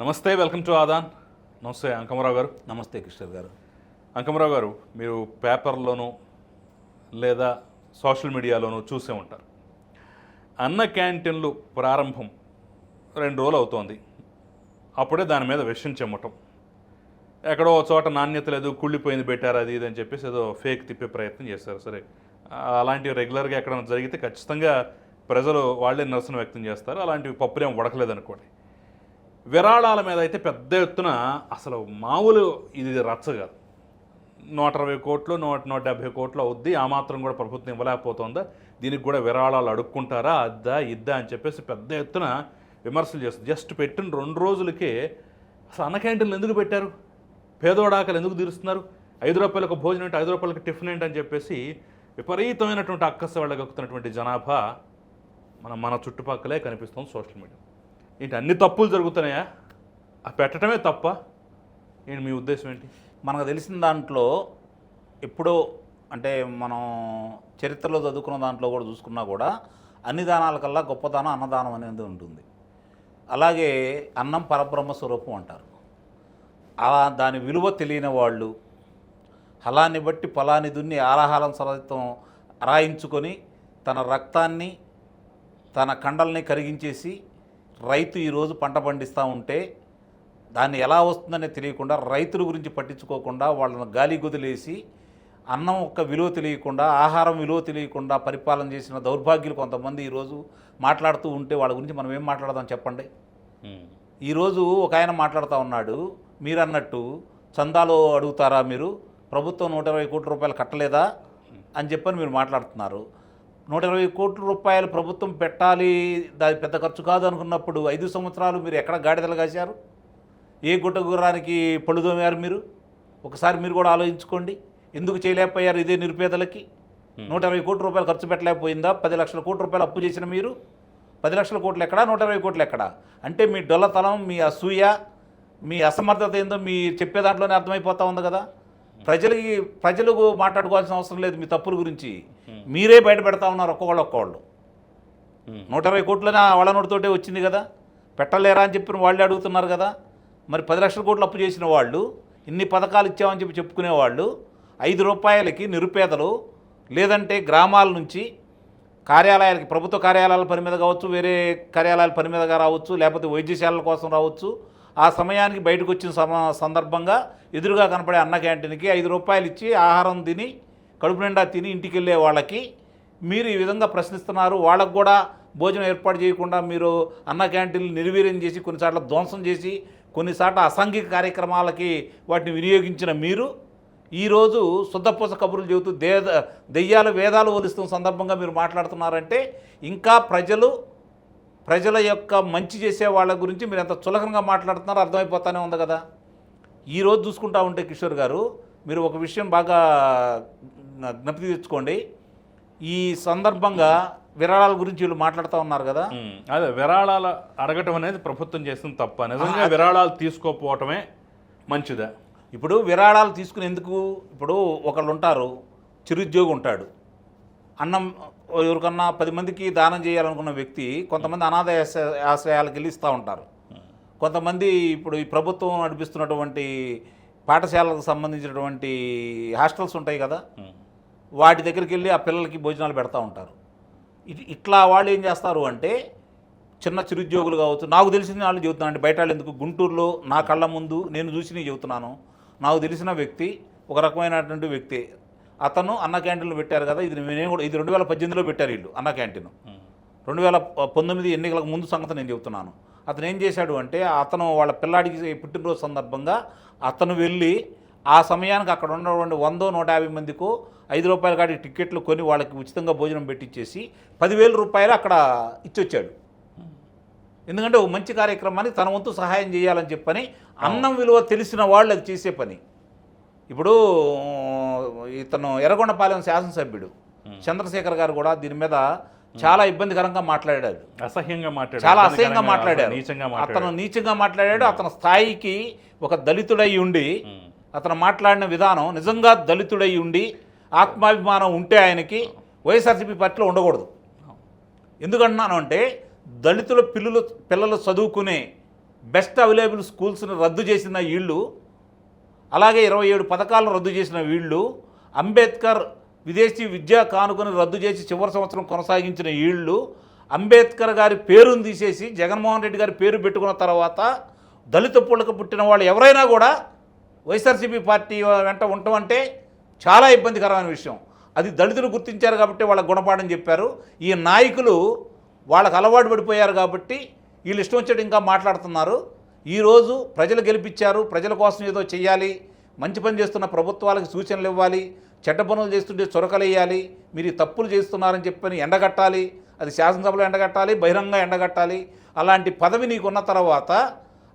నమస్తే welcome to Aadan. నమస్తే అంకమరావు గారు. నమస్తే కిషోర్ గారు. అంకమరావు గారు మీరు పేపర్లోనూ లేదా సోషల్ మీడియాలోనూ చూసే ఉంటారు. అన్న క్యాంటీన్లు ప్రారంభం రెండు రోజులు అవుతోంది. అప్పుడే దాని మీద విషయం చెమ్మటం ఎక్కడో చోట నాణ్యత లేదు కుళ్ళిపోయింది పెట్టారు అది ఇది అని చెప్పేసి ఏదో ఫేక్ తిప్పే ప్రయత్నం చేస్తారు సరే అలాంటివి రెగ్యులర్గా ఎక్కడైనా జరిగితే ఖచ్చితంగా ప్రజలు వాళ్ళే నిరసన వ్యక్తం చేస్తారు. అలాంటివి పప్పులేం ఉడకలేదు అనుకోండి విరాళాల మీద అయితే పెద్ద ఎత్తున అసలు మామూలు ఇది రచ్చ కాదు. నూట అరవై కోట్లు నూట నూట డెబ్బై కోట్లు అవుద్ది. ఆ మాత్రం కూడా ప్రభుత్వం ఇవ్వలేకపోతుందా. దీనికి కూడా విరాళాలు అడుక్కుంటారా? అద్దా ఇద్దా అని చెప్పేసి పెద్ద ఎత్తున విమర్శలు చేస్తుంది జస్ట్ పెట్టిన రెండు రోజులకే అసలు అన్న క్యాంటీన్లు ఎందుకు పెట్టారు? పేదోడాకలు ఎందుకు తీరుస్తున్నారు? ఐదు రూపాయలకు భోజనం ఏంటి? ఐదు రూపాయలకు టిఫిన్ ఏంటి అని చెప్పేసి విపరీతమైనటువంటి అక్కస వెళ్ళగక్కుతున్నటువంటి జనాభా మన మన చుట్టుపక్కలే కనిపిస్తుంది సోషల్ మీడియా. ఏంటి అన్ని తప్పులు జరుగుతున్నాయా? ఆ పెట్టడమే తప్ప? ఏంటి మీ ఉద్దేశం ఏంటి? మనకు తెలిసిన దాంట్లో ఎప్పుడో అంటే మనం చరిత్రలో చదువుకున్న దాంట్లో కూడా చూసుకున్నా కూడా అన్ని దానాల కల్లా గొప్పదానం అన్నదానం అనేది ఉంటుంది. అలాగే అన్నం పరబ్రహ్మ స్వరూపం అంటారు. అలా దాని విలువ తెలియని వాళ్ళు హలాన్ని బట్టి ఫలాన్ని దున్ని ఆలాహారం సరితం అరాయించుకొని తన రక్తాన్ని తన కండల్ని కరిగించేసి రైతు ఈరోజు పంట పండిస్తూ ఉంటే దాన్ని ఎలా వస్తుందనే తెలియకుండా రైతుల గురించి పట్టించుకోకుండా వాళ్ళని గాలి గుదిలేసి అన్నం యొక్క విలువ తెలియకుండా ఆహారం విలువ తెలియకుండా పరిపాలన చేసిన దౌర్భాగ్యులు కొంతమంది ఈరోజు మాట్లాడుతూ ఉంటే వాళ్ళ గురించి మనం ఏం మాట్లాడదాం చెప్పండి? ఈరోజు ఒక ఆయన మాట్లాడుతూ ఉన్నాడు. మీరు అన్నట్టు చందాలు అడుగుతారా మీరు? ప్రభుత్వం నూట ఇరవై కోట్ల రూపాయలు కట్టలేదా? అని చెప్పని మీరు మాట్లాడుతున్నారు. నూట ఇరవై కోట్ల రూపాయలు ప్రభుత్వం పెట్టాలి దాని పెద్ద ఖర్చు కాదు అనుకున్నప్పుడు ఐదు సంవత్సరాలు మీరు ఎక్కడ గాడిదలు కాశారు? ఏ గుట్ట గుర్రానికి పళ్ళు తోమారు మీరు? ఒకసారి మీరు కూడా ఆలోచించుకోండి. ఎందుకు చేయలేకపోయారు ఇదే నిరుపేదలకి? నూట ఇరవై కోట్ల రూపాయలు ఖర్చు పెట్టలేకపోయిందా? పది లక్షల కోట్ల రూపాయలు అప్పు చేసిన మీరు? పది లక్షల కోట్లు ఎక్కడా? నూట ఇరవై కోట్లు ఎక్కడా? అంటే మీ డొల్లతనం మీ అసూయ మీ అసమర్థత ఏందో మీ చెప్పే దాంట్లోనే అర్థమైపోతా ఉంది కదా. ప్రజలకి ప్రజలకు మాట్లాడుకోవాల్సిన అవసరం లేదు మీ తప్పుల గురించి. మీరే బయట పెడతా ఉన్నారు ఒక్కొక్కళ్ళు ఒక్కొక్కళ్ళు. నూట ఇరవై కోట్లనే వాళ్ళ నోటితోటే వచ్చింది కదా? పెట్టలేరా అని చెప్పిన వాళ్ళే అడుగుతున్నారు కదా? మరి పది లక్షల కోట్లు అప్పు చేసిన వాళ్ళు ఇన్ని పథకాలు ఇచ్చామని చెప్పి చెప్పుకునేవాళ్ళు ఐదు రూపాయలకి నిరుపేదలు లేదంటే గ్రామాల నుంచి కార్యాలయాలకి ప్రభుత్వ కార్యాలయాల పని మీద కావచ్చు వేరే కార్యాలయాల పని మీదగా రావచ్చు లేకపోతే వైద్యశాలల కోసం రావచ్చు ఆ సమయానికి బయటకు వచ్చిన సందర్భంగా ఎదురుగా కనపడే అన్న క్యాంటీన్కి ఐదు రూపాయలు ఇచ్చి ఆహారం తిని కడుపు నిండా తిని ఇంటికి వెళ్ళే వాళ్ళకి మీరు ఈ విధంగా ప్రశ్నిస్తున్నారు. వాళ్ళకు కూడా భోజనం ఏర్పాటు చేయకుండా మీరు అన్న క్యాంటీన్లు నిర్వీర్యం చేసి కొన్నిసార్లు ధ్వంసం చేసి కొన్నిసార్లు అసాంఘిక కార్యక్రమాలకి వాటిని వినియోగించిన మీరు ఈరోజు శుద్ధపూస కబుర్లు చెబుతూ దే దెయ్యాలు వేదాలు వలిస్తున్న సందర్భంగా మీరు మాట్లాడుతున్నారంటే ఇంకా ప్రజలు ప్రజల యొక్క మంచి చేసే వాళ్ళ గురించి మీరు ఎంత చులకనగా మాట్లాడుతున్నారో అర్థమైపోతానే ఉంది కదా. ఈరోజు చూసుకుంటా ఉంటే కిషోర్ గారు మీరు ఒక విషయం బాగా జ్ఞప్తి తెచ్చుకోండి. ఈ సందర్భంగా విరాళాల గురించి వీళ్ళు మాట్లాడుతూ ఉన్నారు కదా. అదే విరాళాలు అడగటం అనేది ప్రభుత్వం చేస్తుంది తప్ప. నిజంగా విరాళాలు తీసుకోకపోవటమే మంచిదా. ఇప్పుడు విరాళాలు తీసుకుని ఎందుకు ఇప్పుడు ఒకళ్ళు ఉంటారు చిరుద్యోగి ఉంటాడు. అన్నం ఎవరికన్నా పది మందికి దానం చేయాలనుకున్న వ్యక్తి కొంతమంది అనాథ ఆశ్ర- ఆశ్రయాలకు వెళ్ళి ఇస్తూ ఉంటారు. కొంతమంది ఇప్పుడు ఈ ప్రభుత్వం నడిపిస్తున్నటువంటి పాఠశాలకు సంబంధించినటువంటి హాస్టల్స్ ఉంటాయి కదా. వాటి దగ్గరికి వెళ్ళి ఆ పిల్లలకి భోజనాలు పెడతా ఉంటారు. ఇట్- ఇట్లా వాళ్ళు ఏం చేస్తారు అంటే చిన్న చిరుద్యోగులు కావచ్చు నాకు తెలిసిన వాళ్ళు చెబుతున్నాను అంటే బయట వాళ్ళు ఎందుకు? గుంటూరులో నా కళ్ళ ముందు నేను చూసి చెబుతున్నాను. నాకు తెలిసిన వ్యక్తి ఒక రకమైనటువంటి వ్యక్తి అతను అన్న క్యాంటీన్లు పెట్టారు కదా ఇది నేను కూడా ఇది రెండు వేల పద్దెనిమిదిలో పెట్టారు వీళ్ళు అన్న క్యాంటీన్. రెండు వేల పంతొమ్మిది ఎన్నికలకు ముందు సంగతి నేను చెబుతున్నాను. అతను ఏం చేశాడు అంటే అతను వాళ్ళ పిల్లాడికి పుట్టినరోజు సందర్భంగా అతను వెళ్ళి ఆ సమయానికి అక్కడ ఉన్నటువంటి వందో నూట యాభై మందికో ఐదు రూపాయల కాడికి టికెట్లు కొని వాళ్ళకి ఉచితంగా భోజనం పెట్టించేసి పదివేల రూపాయలు అక్కడ ఇచ్చొచ్చాడు. ఎందుకంటే ఒక మంచి కార్యక్రమాన్ని తన వంతు సహాయం చేయాలని చెప్పని అన్నం విలువ తెలిసిన వాళ్ళు అది చేసే పని. ఇప్పుడు ఇతను ఎర్రగొండపాలెం శాసనసభ్యుడు. చంద్రశేఖర్ గారు కూడా దీని మీద చాలా ఇబ్బందికరంగా మాట్లాడాడు. అసహ్యంగా మాట్లాడారు చాలా అసహ్యంగా నీచంగా అతను నీచంగా మాట్లాడాడు. అతని స్థాయికి ఒక దళితుడై ఉండి అతను మాట్లాడిన విధానం నిజంగా దళితుడై ఉండి ఆత్మాభిమానం ఉంటే ఆయనకి వైఎస్ఆర్సీపీ పార్టీలో ఉండకూడదు. ఎందుకంటున్నాను అంటే దళితుల పిల్లలు పిల్లలు చదువుకునే బెస్ట్ అవైలబుల్ స్కూల్స్ని రద్దు చేసిన వీళ్ళు అలాగే ఇరవై ఏడు పథకాలను రద్దు చేసిన వీళ్ళు అంబేద్కర్ విదేశీ విద్యా కానుకను రద్దు చేసి చివరి సంవత్సరం కొనసాగించిన వీళ్ళు అంబేద్కర్ గారి పేరును తీసేసి జగన్మోహన్ రెడ్డి గారి పేరు పెట్టుకున్న తర్వాత దళిత పుల్లక పుట్టిన వాళ్ళు ఎవరైనా కూడా వైఎస్ఆర్సీపీ పార్టీ వెంట ఉండటం అంటే చాలా ఇబ్బందికరమైన విషయం. అది దళితులు గుర్తించారు కాబట్టి వాళ్ళకి గుణపాఠం చెప్పారు. ఈ నాయకులు వాళ్ళకు అలవాటు పడిపోయారు కాబట్టి వీళ్ళు ఇష్టం వచ్చేట్టు ఇంకా మాట్లాడుతున్నారు. ఈరోజు ప్రజలు గెలిపించారు. ప్రజల కోసం ఏదో చేయాలి మంచి పని చేస్తున్న ప్రభుత్వాలకు సూచనలు ఇవ్వాలి. చెడ్డ పనులు చేస్తుంటే చొరకలేయాలి. మీరు తప్పులు చేస్తున్నారని చెప్పని ఎండగట్టాలి. అది శాసనసభలో ఎండగట్టాలి. బహిరంగ ఎండగట్టాలి. అలాంటి పదవి నీకున్న తర్వాత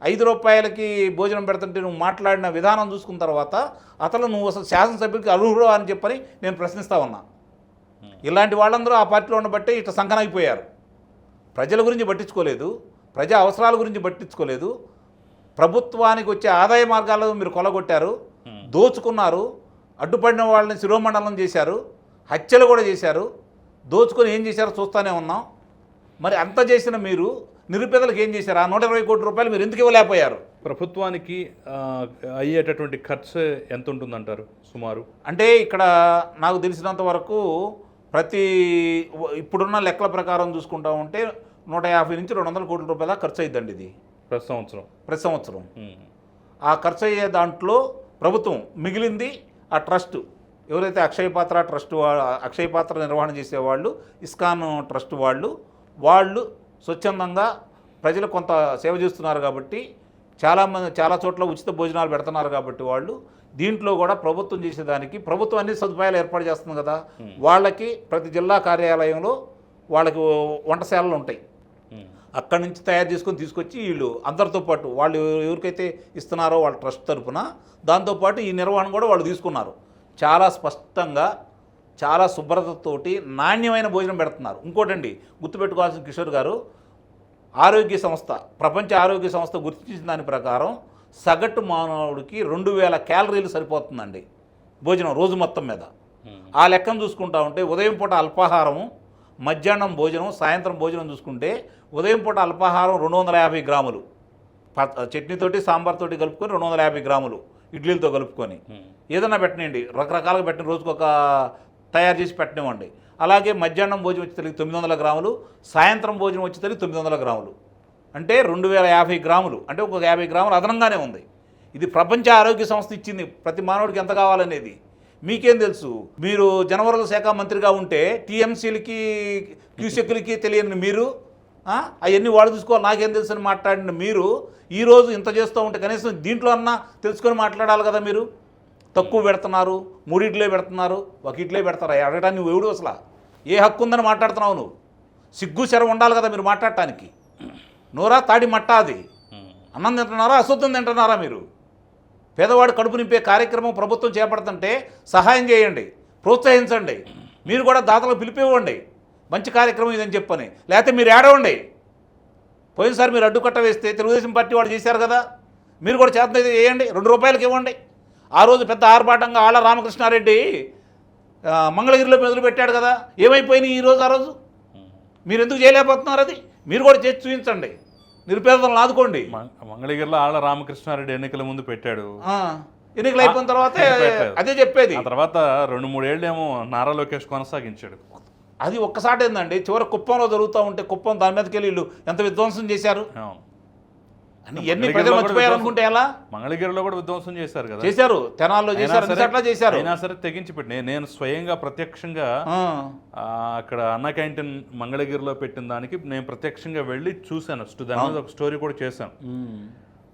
ఐదు రూపాయలకి భోజనం పెడుతుంటే నువ్వు మాట్లాడిన విధానం చూసుకున్న తర్వాత అతను నువ్వు అసలు శాసనసభ్యుడికి అర్హుడు అని చెప్పని నేను ప్రశ్నిస్తా ఉన్నా. ఇలాంటి వాళ్ళందరూ ఆ పార్టీలో ఉండబట్టే ఇట్లా సంకనైపోయారు ప్రజల గురించి పట్టించుకోలేదు. ప్రజా అవసరాల గురించి పట్టించుకోలేదు. ప్రభుత్వానికి వచ్చే ఆదాయ మార్గాలను మీరు కొలగొట్టారు. దోచుకున్నారు. అడ్డుపడిన వాళ్ళని శిరోమండలం చేశారు. హత్యలు కూడా చేశారు. దోచుకొని ఏం చేశారో చూస్తూనే ఉన్నాం. మరి అంత చేసిన మీరు నిరుపేదలకు ఏం చేశారు? ఆ నూట ఇరవై కోట్ల రూపాయలు మీరు ఎందుకు ఇవ్వలేకపోయారు? ప్రభుత్వానికి అయ్యేటటువంటి ఖర్చు ఎంత ఉంటుందంటారు సుమారు? అంటే ఇక్కడ నాకు తెలిసినంత వరకు ప్రతి ఇప్పుడున్న లెక్కల ప్రకారం చూసుకుంటా ఉంటే నూట యాభై నుంచి రెండు వందల కోట్ల రూపాయల ఖర్చు అయిద్దండి ఇది. ప్రతి సంవత్సరం? ప్రతి సంవత్సరం. ఆ ఖర్చు అయ్యే దాంట్లో ప్రభుత్వం మిగిలింది ఆ ట్రస్ట్. ఎవరైతే అక్షయ పాత్ర ట్రస్ట్ అక్షయ పాత్ర నిర్వహణ చేసేవాళ్ళు ఇస్కాన్ ట్రస్ట్ వాళ్ళు వాళ్ళు స్వచ్ఛందంగా ప్రజలు కొంత సేవ చేస్తున్నారు కాబట్టి చాలామంది చాలా చోట్ల ఉచిత భోజనాలు పెడుతున్నారు కాబట్టి వాళ్ళు దీంట్లో కూడా ప్రభుత్వం చేసేదానికి ప్రభుత్వం అన్ని సదుపాయాలు ఏర్పాటు చేస్తుంది కదా. వాళ్ళకి ప్రతి జిల్లా కార్యాలయంలో వాళ్ళకి వంటశాలలు ఉంటాయి. అక్కడి నుంచి తయారు చేసుకొని తీసుకొచ్చి వీళ్ళు అందరితో పాటు వాళ్ళు ఎవరికైతే ఇస్తున్నారో వాళ్ళ ట్రస్ట్ తరపున దాంతోపాటు ఈ నిర్వహణ కూడా వాళ్ళు తీసుకున్నారు. చాలా స్పష్టంగా చాలా శుభ్రతతోటి నాణ్యమైన భోజనం పెడుతున్నారు. ఇంకోటండి గుర్తుపెట్టుకోవాల్సిన కిషోర్ గారు ఆరోగ్య సంస్థ ప్రపంచ ఆరోగ్య సంస్థ గుర్తించిన దాని ప్రకారం సగటు మానవుడికి రెండు వేల క్యాలరీలు సరిపోతుందండి భోజనం రోజు మొత్తం మీద. ఆ లెక్కను చూసుకుంటా ఉంటే ఉదయం పూట అల్పాహారము మధ్యాహ్నం భోజనం సాయంత్రం భోజనం చూసుకుంటే ఉదయం పూట అల్పాహారం రెండు వందల యాభై గ్రాములు. ప- చట్నీతోటి సాంబార్తోటి కలుపుకొని రెండు వందల యాభై గ్రాములు ఇడ్లీలతో కలుపుకొని. ఏదైనా పెట్టనివ్వండి రకరకాలుగా పెట్టిన రోజుకు ఒక తయారు చేసి పెట్టనివ్వండి. అలాగే మధ్యాహ్నం భోజనం వచ్చేసరికి తొమ్మిది వందల గ్రాములు సాయంత్రం భోజనం వచ్చేసరికి తొమ్మిది వందల గ్రాములు. అంటే రెండు వేల యాభై గ్రాములు. అంటే ఒక యాభై గ్రాములు అదనంగానే ఉంది. ఇది ప్రపంచ ఆరోగ్య సంస్థ ఇచ్చింది. ప్రతి మానవుడికి ఎంత కావాలనేది. మీకేం తెలుసు? మీరు జనవరుల శాఖ మంత్రిగా ఉంటే టీఎంసీలకి క్యూసెక్లకి తెలియని మీరు అవన్నీ వాళ్ళు చూసుకోవాలి. నాకేం తెలుసు అని మాట్లాడిన మీరు ఈరోజు ఇంత చేస్తూ ఉంటే కనీసం దీంట్లో అన్నా తెలుసుకొని మాట్లాడాలి కదా మీరు? తక్కువ పెడుతున్నారు మూడిట్లే పెడుతున్నారు ఒక ఇట్లే పెడతారా? అడగటానికి నువ్వు ఎవడు అసలు? ఏ హక్కు ఉందని మాట్లాడుతున్నావు నువ్వు? సిగ్గు శరం ఉండాలి కదా మీరు మాట్లాడటానికి. నోరా తాడి మట్టా అది. అన్నం తింటున్నారా అశుద్ధం తింటున్నారా మీరు? పేదవాడు కడుపు నింపే కార్యక్రమం ప్రభుత్వం చేపడుతుంటే సహాయం చేయండి ప్రోత్సహించండి. మీరు కూడా దాతలకు పిలిపివ్వండి. మంచి కార్యక్రమం ఇదని చెప్పని. లేకపోతే మీరు ఏడవండి. పోయినసారి మీరు అడ్డుకట్ట వేస్తే తెలుగుదేశం పార్టీ వాడు చేశారు కదా? మీరు కూడా చేత చేయండి. రెండు రూపాయలకి ఇవ్వండి. ఆ రోజు పెద్ద ఆర్భాటంగా ఆళ్ళ రామకృష్ణారెడ్డి మంగళగిరిలో మొదలు పెట్టాడు కదా. ఏమైపోయినాయి ఈ రోజు ఆ రోజు? మీరు ఎందుకు చేయలేకపోతున్నారు అది? మీరు కూడా చేసి చూపించండి. నిరుపేదలను ఆదుకోండి. మంగ- మంగళగిరిలో ఆళ్ళ రామకృష్ణారెడ్డి ఎన్నికల ముందు పెట్టాడు. ఎన్నికలు అయిపోయిన తర్వాత. అదే చెప్పేది. ఆ తర్వాత రెండు మూడేళ్ళేమో నారా లోకేష్ కొనసాగించాడు. అది ఒక్కసారి ఏందండి చివరి కుప్పంలో జరుగుతూ ఉంటే కుప్పం దాని మీదకి వెళ్ళి వీళ్ళు ఎంత విధ్వంసం చేశారు? ఎన్ని ప్రజలు కూడా మర్చిపోయారు అనుకుంటే ఎలా? మంగళగిరిలో కూడా విధ్వంసం చేశారు కదా? చేశారు. తెనాల్లో చేశారు. చేశారు. అయినా సరే తెగించి పెట్టి నేను- స్వయంగా ప్రత్యక్షంగా అక్కడ అన్న క్యాంటీన్ మంగళగిరిలో పెట్టిన దానికి నేను ప్రత్యక్షంగా వెళ్ళి చూశాను. దాని మీద ఒక స్టోరీ కూడా చేశాను.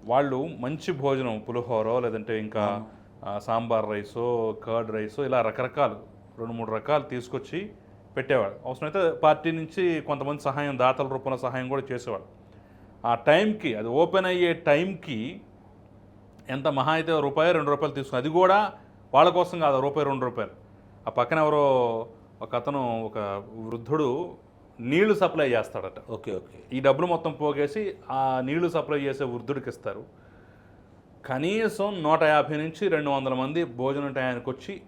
వాళ్ళు మంచి భోజనం పులిహోరో లేదంటే ఇంకా సాంబార్ రైసో కర్డ్ రైసో ఇలా రకరకాలు రెండు మూడు రకాలు తీసుకొచ్చి పెట్టేవాడు అవసరమైతే పార్టీ నుంచి కొంతమంది సహాయం దాతల రూపంలో సహాయం కూడా చేసేవాడు ఆ టైంకి అది ఓపెన్ అయ్యే టైంకి ఎంత మహా అయితే రూపాయి రెండు రూపాయలు తీసుకుని అది కూడా వాళ్ళ కోసం కాదు రూపాయి రెండు రూపాయలు. ఆ పక్కన ఎవరో ఒక అతను ఒక వృద్ధుడు నీళ్ళు సప్లై చేస్తాడట. Okay okay. ఈ డబ్బులు మొత్తం పోగేసి ఆ నీళ్ళు సప్లై చేసే వృద్ధుడికి ఇస్తారు. కనీసం నూట యాభై నుంచి రెండు వందల మంది భోజనం టయానికి వచ్చి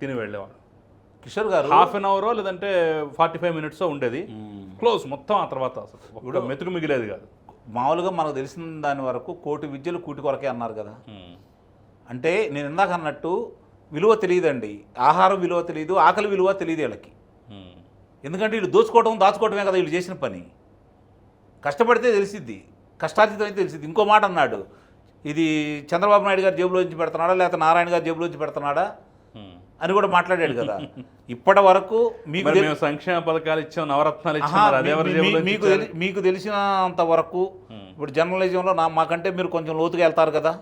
తిని వెళ్ళేవాడు కిషోర్ గారు హాఫ్ అన్ అవరో లేదంటే ఫార్టీ ఫైవ్ మినిట్స్ ఉండేది. క్లోజ్ మొత్తం ఆ తర్వాత మెతుకు మిగిలేదు కాదు. మామూలుగా మనకు తెలిసిన దాని వరకు కోటి విద్యలు కూటి కొరకే అన్నారు కదా. అంటే నేను ఇందాక అన్నట్టు విలువ తెలియదండి. ఆహారం విలువ తెలియదు ఆకలి విలువ తెలియదు వీళ్ళకి. ఎందుకంటే వీళ్ళు దోచుకోవడం దాచుకోవడమే కదా వీళ్ళు చేసిన పని. కష్టపడితే తెలిసిద్ది కష్టార్జితం అయితే తెలిసిద్ది. ఇంకో మాట అన్నాడు ఇది చంద్రబాబు నాయుడు గారి జేబులో నుంచి పెడుతున్నాడా లేకపోతే నారాయణ గారి జేబులో నుంచి పెడుతున్నాడా. అని కూడా మాట్లాడాడు కదా. ఇప్పటి వరకు మీకు సంక్షేమ పథకాలు ఇచ్చాం నవరత్నాలు ఇచ్చాం మీకు మీకు తెలిసినంత వరకు ఇప్పుడు జర్నలిజంలో నా మాకంటే మీరు కొంచెం లోతుగా వెళ్తారు కదా.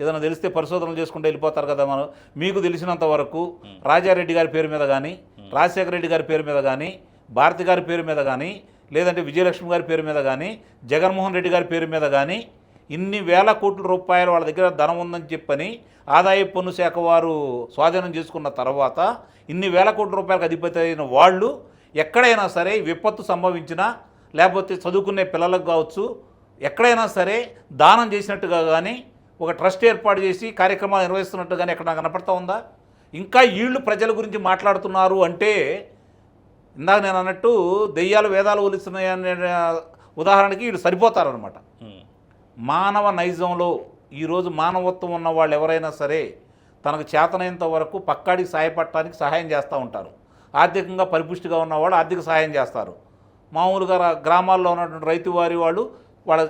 ఏదైనా తెలిస్తే పరిశోధనలు చేసుకుంటూ వెళ్ళిపోతారు కదా మనం. మీకు తెలిసినంత వరకు రాజారెడ్డి గారి పేరు మీద కానీ రాజశేఖర రెడ్డి గారి పేరు మీద కానీ భారతి గారి పేరు మీద కానీ లేదంటే విజయలక్ష్మి గారి పేరు మీద కానీ జగన్మోహన్ రెడ్డి గారి పేరు మీద కానీ ఇన్ని వేల కోట్ల రూపాయలు వాళ్ళ దగ్గర ధనం ఉందని చెప్పని ఆదాయ పన్ను శాఖ వారు స్వాధీనం చేసుకున్న తర్వాత ఇన్ని వేల కోట్ల రూపాయలకు అధిపతి అయిన వాళ్ళు ఎక్కడైనా సరే విపత్తు సంభవించినా లేకపోతే చదువుకునే పిల్లలకు కావచ్చు ఎక్కడైనా సరే దానం చేసినట్టుగా కానీ ఒక ట్రస్ట్ ఏర్పాటు చేసి కార్యక్రమాలు నిర్వహిస్తున్నట్టు కానీ ఎక్కడ నాకు కనపడతా ఉందా? ఇంకా వీళ్ళు ప్రజల గురించి మాట్లాడుతున్నారు అంటే ఇందాక నేను అన్నట్టు దెయ్యాలు వేదాలు ఒలిస్తున్నాయి అనే ఉదాహరణకి వీళ్ళు సరిపోతారనమాట మానవ నైజంలో ఈరోజు మానవత్వం ఉన్న వాళ్ళు ఎవరైనా సరే తనకు చేతనైనంత వరకు పక్కాడికి సహాయపడటానికి సహాయం చేస్తూ ఉంటారు. ఆర్థికంగా పరిపుష్టిగా ఉన్నవాళ్ళు ఆర్థిక సహాయం చేస్తారు. మామూలుగా గ్రామాల్లో ఉన్నటువంటి రైతు వారి వాళ్ళు వాళ్ళ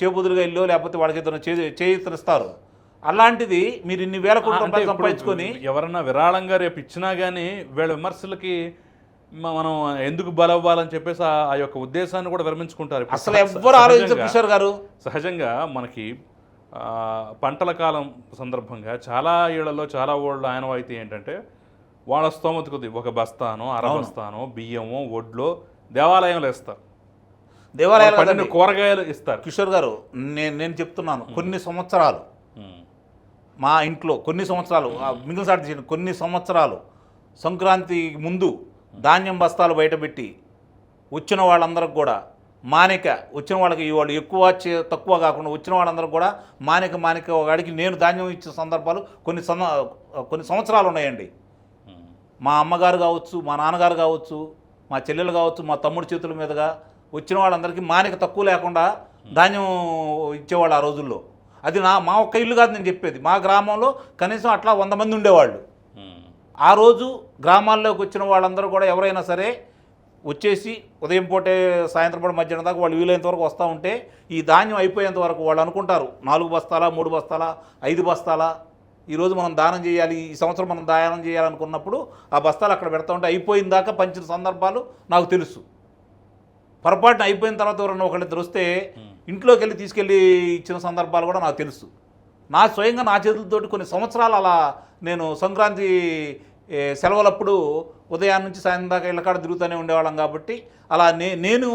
చేబుదులుగా ఇల్లు లేకపోతే వాళ్ళకి చే చేయిస్తారు అలాంటిది మీరు ఇన్ని వేల కోట్ల సంపాదించుకొని ఎవరన్నా విరాళంగా రేపు ఇచ్చినా కానీ వీళ్ళ విమర్శలకి మనం ఎందుకు బలవ్వాలని చెప్పేసి ఆ- యొక్క ఉద్దేశాన్ని కూడా విరమించుకుంటారు. అసలు ఎవ్వరు ఆలోచించరు కిషోర్ గారు. సహజంగా మనకి పంటల కాలం సందర్భంగా చాలా ఏళ్ళలో చాలా ఊళ్ళో ఆనవాయితీ ఏంటంటే వాళ్ళ స్తోమత కొద్ది ఒక బస్తానో అర. బస్తానో బియ్యమో వడ్లో దేవాలయంలో ఇస్తారు. దేవాలయాలు. కూరగాయలు ఇస్తారు. కిషోర్ గారు నేను నేను చెప్తున్నాను కొన్ని సంవత్సరాలు మా ఇంట్లో కొన్ని సంవత్సరాలు మిగిలిన సాటి కొన్ని సంవత్సరాలు సంక్రాంతి ముందు ధాన్యం బస్తాలు బయటపెట్టి వచ్చిన వాళ్ళందరికి కూడా మానిక వచ్చిన వాళ్ళకి వాళ్ళు ఎక్కువ తక్కువ కాకుండా వచ్చిన వాళ్ళందరూ కూడా మానిక మానిక వాడికి నేను ధాన్యం ఇచ్చిన సందర్భాలు కొన్ని సంద కొన్ని సంవత్సరాలు ఉన్నాయండి. మా అమ్మగారు కావచ్చు మా నాన్నగారు కావచ్చు మా చెల్లెలు కావచ్చు మా తమ్ముడి చేతుల మీదుగా వచ్చిన వాళ్ళందరికీ మానిక తక్కువ లేకుండా ధాన్యం ఇచ్చేవాళ్ళు ఆ రోజుల్లో. అది నా మా ఒక్క ఇల్లు కాదు నేను చెప్పేది. మా గ్రామంలో కనీసం అట్లా వంద మంది ఉండేవాళ్ళు. ఆ రోజు గ్రామాల్లోకి వచ్చిన వాళ్ళందరూ కూడా ఎవరైనా సరే వచ్చేసి ఉదయం పూటే సాయంత్రం పూట మధ్యాహ్నం దాకా వాళ్ళు వీలైనంత వరకు వస్తూ ఉంటే ఈ ధాన్యం అయిపోయేంత వరకు వాళ్ళు అనుకుంటారు. నాలుగు బస్తాలా మూడు బస్తాలా ఐదు బస్తాలా? ఈరోజు మనం దానం చేయాలి ఈ సంవత్సరం మనం దానం చేయాలనుకున్నప్పుడు ఆ బస్తాలు అక్కడ పెడతా ఉంటే అయిపోయిన దాకా పంచిన సందర్భాలు నాకు తెలుసు. పొరపాటున అయిపోయిన తర్వాత ఎవరైనా ఒకళ్ళిద్దరు వస్తే ఇంట్లోకి వెళ్ళి తీసుకెళ్ళి ఇచ్చిన సందర్భాలు కూడా నాకు తెలుసు. నా స్వయంగా నా చేతులతోటి కొన్ని సంవత్సరాలు అలా నేను సంక్రాంతి సెలవులప్పుడు ఉదయాన్నే నుంచి సాయంత్రం దాకా ఇళ్ళకాడ తిరుగుతూనే ఉండేవాళ్ళం కాబట్టి అలా నే నేను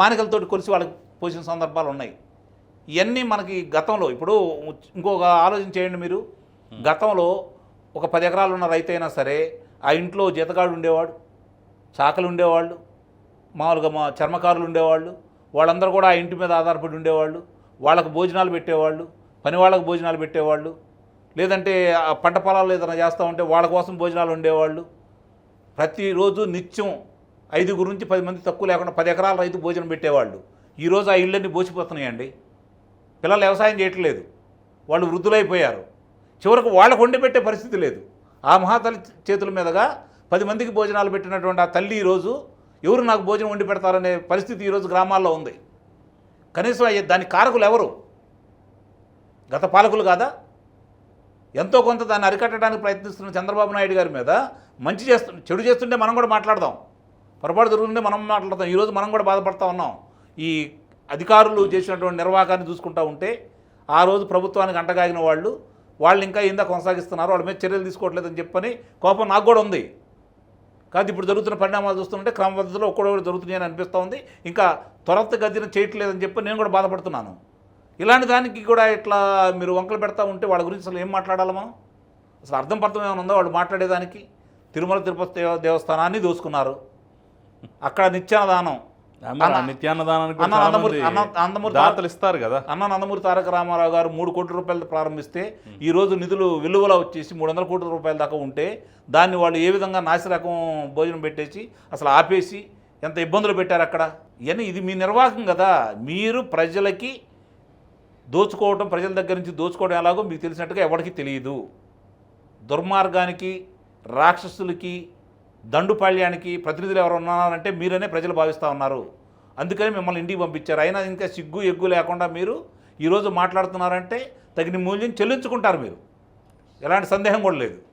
మానికలతోటి కొలిసి వాళ్ళకి పోసిన సందర్భాలు ఉన్నాయి. ఇవన్నీ మనకి గతంలో ఇప్పుడు ఇంకొక ఆలోచన చేయండి మీరు. గతంలో ఒక పది ఎకరాలు ఉన్న రైతు అయినా సరే ఆ ఇంట్లో జీతగాడు ఉండేవాడు చాకలు ఉండేవాళ్ళు మామూలుగా మా చర్మకారులు ఉండేవాళ్ళు వాళ్ళందరూ కూడా ఆ ఇంటి మీద ఆధారపడి ఉండేవాళ్ళు వాళ్ళకు భోజనాలు పెట్టేవాళ్ళు పని వాళ్ళకు భోజనాలు పెట్టేవాళ్ళు. లేదంటే ఆ పంట పొలాలు ఏదైనా చేస్తూ ఉంటే వాళ్ళ కోసం భోజనాలు ఉండేవాళ్ళు ప్రతిరోజు నిత్యం ఐదుగురు నుంచి పది మంది తక్కువ లేకుండా పది ఎకరాల రైతు భోజనం పెట్టేవాళ్ళు. ఈరోజు ఆ ఇళ్ళన్నీ బోసిపోతున్నాయండి. పిల్లలు వ్యవసాయం చేయట్లేదు. వాళ్ళు వృద్ధులైపోయారు. చివరకు వాళ్ళకు వండి పెట్టే పరిస్థితి లేదు. ఆ మహాతల్లి చేతుల మీదుగా పది మందికి భోజనాలు పెట్టినటువంటి ఆ తల్లి ఈరోజు ఎవరు నాకు భోజనం వండి పెడతారనే పరిస్థితి ఈరోజు గ్రామాల్లో ఉంది. కనీసం అయ్యే కారకులు ఎవరు? గత పాలకులు కాదా? ఎంతో కొంత దాన్ని అరికట్టడానికి ప్రయత్నిస్తున్న చంద్రబాబు నాయుడు గారి మీద మంచి చేస్తు చెడు చేస్తుంటే మనం కూడా మాట్లాడదాం. పొరపాటు జరుగుతుంటే మనం మాట్లాడదాం ఈరోజు మనం కూడా బాధపడతా ఉన్నాం. ఈ అధికారులు చేసినటువంటి నిర్వాహకాన్ని చూసుకుంటూ ఉంటే ఆ రోజు ప్రభుత్వానికి అంటగాగిన వాళ్ళు వాళ్ళు ఇంకా ఇందా కొనసాగిస్తున్నారు. వాళ్ళ మీద చర్యలు తీసుకోవట్లేదని చెప్పని కోపం నాకు కూడా ఉంది. కాదు ఇప్పుడు జరుగుతున్న పరిణామాలు చూస్తుంటే క్రమపద్ధతిలో ఒక్కడొకటి జరుగుతున్నాయని అనిపిస్తూ ఉంది. ఇంకా త్వరత గదిన చేయట్లేదని చెప్పి నేను కూడా బాధపడుతున్నాను. ఇలాంటి దానికి కూడా ఇట్లా మీరు వంకలు పెడతా ఉంటే వాళ్ళ గురించి అసలు ఏం మాట్లాడాలి మనం? అసలు అర్థం పర్థం ఏమైనా ఉందో వాళ్ళు మాట్లాడేదానికి? తిరుమల తిరుపతి దేవ- దేవస్థానాన్ని దోసుకున్నారు. అక్కడ నిత్యానదానం ఇస్తారు కదా. అన్న నందమూరి తారక రామారావు గారు మూడు కోట్ల రూపాయలు ప్రారంభిస్తే ఈ రోజు నిధులు విలువలో వచ్చేసి మూడు వందల కోట్ల రూపాయల దాకా ఉంటే దాన్ని వాళ్ళు ఏ విధంగా నాసిరకం భోజనం పెట్టేసి అసలు ఆపేసి ఎంత ఇబ్బందులు పెట్టారు అక్కడ? ఇవన్నీ ఇది మీ నిర్వాహకం కదా. మీరు ప్రజలకి దోచుకోవడం ప్రజల దగ్గర నుంచి దోచుకోవడం ఎలాగో మీకు తెలిసినట్టుగా ఎవరికి తెలియదు. దుర్మార్గానికి రాక్షసులకి దండుపాళ్యానికి ప్రతినిధులు ఎవరు ఉన్నారంటే మీరనే ప్రజలు భావిస్తూ ఉన్నారు. అందుకని మిమ్మల్ని ఇంటికి పంపించారు. అయినా ఇంకా సిగ్గు ఎగ్గు లేకుండా మీరు ఈరోజు మాట్లాడుతున్నారంటే తగిన మూల్యం చెల్లించుకుంటారు మీరు. ఎలాంటి సందేహం కూడా లేదు.